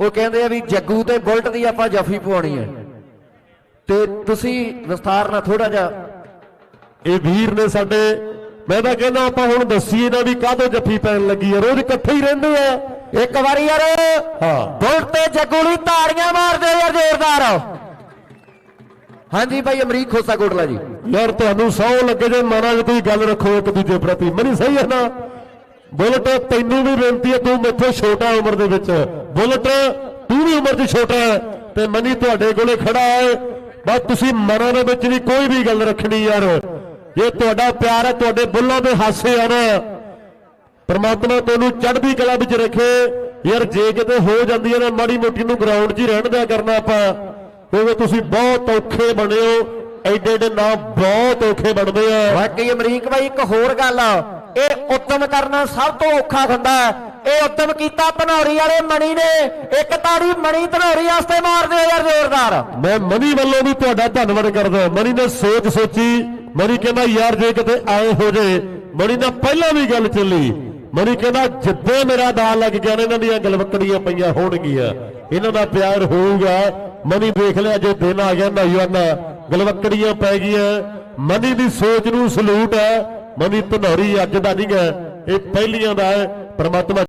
ਉਹ ਕਹਿੰਦੇ ਆ ਵੀ ਜੱਗੂ ਤੇ ਬੁਲਟ ਦੀ ਆਪਾਂ ਜਫੀ ਪਵਾਉਣੀ ਹੈ। ਤੇ ਤੁਸੀਂ ਵਿਸਥਾਰ ਨਾਲ ਥੋੜਾ ਜਿਹਾ ਇਹ ਵੀਰ ਨੇ ਸਾਡੇ ਮੈਂ ਤਾਂ ਕਹਿੰਦਾ ਆਪਾਂ ਹੁਣ ਦੱਸੀਏ ਨਾ ਵੀ ਕਾਹਦੋਂ ਜੱਫੀ ਪੈਣ ਲੱਗੀ ਆ। ਰੋਜ਼ ਇਕੱਠੇ ਹੀ ਰਹਿੰਦੇ ਆ। ਇੱਕ ਵਾਰੀ ਯਾਰ ਹਾਂ। ਬੁਲਟ ਤੇ ਜੱਗੂ ਲਈ ਤਾੜੀਆਂ ਮਾਰਦੇ ਯਾਰ ਜ਼ੋਰਦਾਰ। ਹਾਂਜੀ ਭਾਈ ਅਮਰੀਕ ਖੋਸਾ ਕੋਟਲਾ ਜੀ। ਯਾਰ ਤੁਹਾਨੂੰ ਸੌ ਲੱਗੇ ਜੇ ਮਨਾਂ 'ਚ ਕੋਈ ਗੱਲ ਰੱਖੋ ਇੱਕ ਦੂਜੇ ਪ੍ਰਤੀ। ਮਨੀ ਸਹੀ ਹੈ ਨਾ? ਬੁਲਟ ਤੈਨੂੰ ਵੀ ਬੇਨਤੀ ਹੈ, ਤੂੰ ਮੈਥੋਂ ਛੋਟਾ ਉਮਰ ਦੇ ਵਿੱਚ। ਬੁਲਟ, ਤੂੰ ਵੀ ਉਮਰ 'ਚ ਛੋਟਾ ਹੈ ਤੇ ਮਨੀ ਤੁਹਾਡੇ ਕੋਲੇ ਖੜਾ ਹੈ। ਬਸ ਤੁਸੀਂ ਮਨਾਂ ਦੇ ਵਿੱਚ ਵੀ ਕੋਈ ਵੀ ਗੱਲ ਰੱਖਣੀ ਯਾਰ। ਜੇ ਤੁਹਾਡਾ ਪਿਆਰ ਹੈ, ਤੁਹਾਡੇ ਬੁੱਲਾਂ ਦੇ ਹਾਸੇ ਆ ਨਾ ਪਰਮਾਤਮਾ ਤੁਹਾਨੂੰ ਚੜ੍ਹਦੀ ਕਲਾ ਵਿੱਚ ਰੱਖੇ। ਯਾਰ ਜੇ ਕਿਤੇ ਹੋ ਜਾਂਦੀ ਹੈ ਨਾ ਮਾੜੀ ਮੋਟੀ ਨੂੰ ਗਰਾਊਂਡ 'ਚ ਹੀ ਰਹਿਣ ਦਿਆ ਕਰਨਾ ਆਪਾਂ। ਕਿਉਂਕਿ ਤੁਸੀਂ ਬਹੁਤ ਔਖੇ ਬਣੇ ਹੋ। ਐਡੇ ਐਡੇ ਨਾਮ ਬਹੁਤ ਔਖੇ ਬਣਦੇ ਆ। ਵਾਕਈ ਅਮਰੀਕ ਬਾਈ, ਇੱਕ ਹੋਰ ਗੱਲ। ਆ ਇਹ ਉੱਦਮ ਕਰਨਾ ਸਭ ਤੋਂ ਔਖਾ ਹੁੰਦਾ ਇਹ ਉੱਦਮ ਕੀਤਾ ਧਨੌਰੀ ਵਾਲੇ ਮਣੀ ਨੇ। ਇੱਕ ਤਾੜੀ ਮਣੀ ਧਨੌਰੀ ਵਾਸਤੇ ਮਾਰਦੇ ਯਾਰ ਜ਼ੋਰਦਾਰ। ਮੈਂ ਮਨੀ ਵੱਲੋਂ ਵੀ ਤੁਹਾਡਾ ਧੰਨਵਾਦ ਕਰਦਾ ਮਨੀ ਨੇ ਸੋਚ ਸੋਚੀ। ਮਨੀ ਕਹਿੰਦਾ, ਯਾਰ, ਜੇ ਕਿਤੇ ਆਏ ਹੋ ਜੇ। ਮਨੀ ਨਾਲ ਪਹਿਲਾਂ ਵੀ ਗੱਲ ਚੱਲੀ। ਮਨੀ ਕਹਿੰਦਾ, ਜਿੱਦੇ ਮੇਰਾ ਦਾਲ ਲੱਗ ਗਿਆ ਇਹਨਾਂ ਦੀਆਂ ਗਲਵੱਕੜੀਆਂ ਪਈਆਂ ਹੋਣਗੀਆਂ। ਇਹਨਾਂ ਦਾ ਪਿਆਰ ਹੋਊਗਾ। ਮਨੀ ਦੇਖ ਲਿਆ, ਜੇ ਦਿਨ ਆ ਗਿਆ, ਨੌਜਵਾਨਾ ਗਲਵਕੜੀਆਂ ਪੈ ਗਈਆਂ। ਮਨੀ ਦੀ ਸੋਚ ਨੂੰ ਸਲੂਟ ਹੈ। ਮਨੀ ਧਨੌਰੀ ਅੱਜ ਦਾ ਨਹੀਂ ਹੈ ਇਹ ਪਹਿਲੀਆਂ ਦਾ ਹੈ ਪਰਮਾਤਮਾ